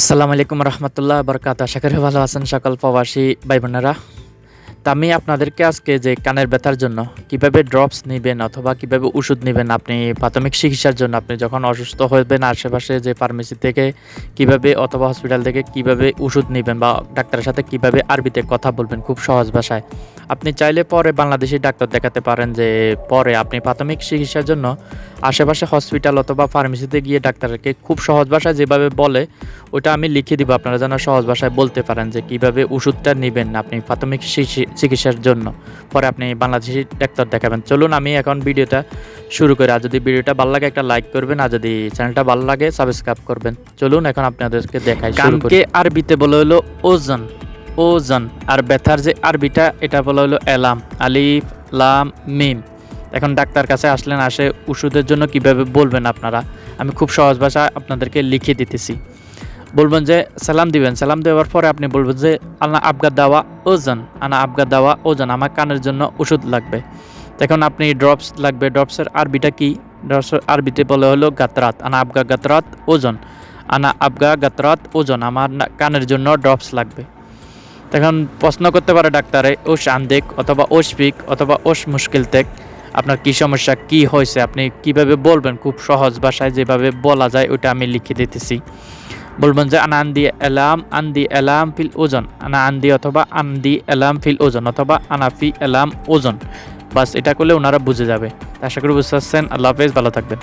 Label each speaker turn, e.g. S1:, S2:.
S1: আসসালামু আলাইকুম রহমতুল্লাহ বরকাত। আশা করি ভালো আছেন সকল প্রবাসী ভাই বোনেরা তা আমি আপনাদেরকে আজকে যে কানের ব্যথার জন্য কীভাবে ড্রপস নেবেন অথবা কীভাবে ওষুধ নেবেন, আপনি প্রাথমিক চিকিৎসার জন্য আপনি যখন অসুস্থ হবেন আশেপাশে যে ফার্মেসি থেকে কীভাবে অথবা হসপিটাল থেকে কীভাবে ওষুধ নেবেন বা ডাক্তারের সাথে কীভাবে আরবিতে কথা বলবেন খুব সহজ ভাষায়। আপনি চাইলে পরে বাংলাদেশি ডাক্তার দেখাতে পারেন যে পরে আপনি প্রাথমিক চিকিৎসার জন্য আশেপাশে হসপিটাল অথবা ফার্মেসিতে গিয়ে ডাক্তারকে খুব সহজ ভাষায় যেভাবে বলে ওটা আমি লিখে দিব। আপনারা যেন সহজ ভাষায় বলতে পারেন যে কীভাবে ওষুধটা নেবেন আপনি প্রাথমিক চিকিৎসার জন্য। পরে আপনি বাংলাদেশি ডাক্তার দেখাবেন। চলুন আমি এখন ভিডিওটা শুরু করি। আর যদি ভিডিওটা ভালো লাগে একটা লাইক করবেন, আর যদি চ্যানেলটা ভালো লাগে সাবস্ক্রাইব করবেন। চলুন এখন আপনাদেরকে দেখাই কানকে আরবিতে বলে হলো ওজন। ওজন আর ব্যথার যে আরবিটা, এটা বলা হলো এলাম, আলিফ, লাম, মিম। এখন ডাক্তার কাছে আসলেন, আসে ওষুধের জন্য কীভাবে বলবেন আপনারা? আমি খুব সহজ ভাষায় আপনাদেরকে লিখে দিতেছি। বলবেন যে সালাম দিবেন। সালাম দেওয়ার পরে আপনি বলবেন যে আনা আবগা দাওয়া ওজন। আনা আবগা দাওয়া ওজন। আমার কানের জন্য ওষুধ লাগবে। তখন আপনি ড্রপস লাগবে। ড্রপসের আরবিটা কি? ড্রপসের আরবিতে বলে হলো গাতরাত। আনা আবগা গাতরাত ওজন। আনা আবগা গাতরাত ওজন। আমার কানের জন্য ড্রপস লাগবে। তখন প্রশ্ন করতে পারে ডাক্তারে, ওস আন্দেক অথবা ওস পিক অথবা ওস মুশকিল তেক আপনার কি সমস্যা? কি হয়েছে? আপনি কীভাবে বলবেন? খুব সহজ ভাষায় যেভাবে বলা যায় ওটা আমি লিখে দিতেছি। বলবেন যে আনা আন্দি এলাম আন্দি এলাম ফিল ওজন। আনা আন্দি অথবা আন্দি এলাম ফিল ওজন অথবা আনাফি এলাম ওজন। বাস এটা করলে ওনারা বুঝে যাবে। আশা করি বুঝতে পারছেন। আল্লাহ হাফেজ, ভালো থাকবেন।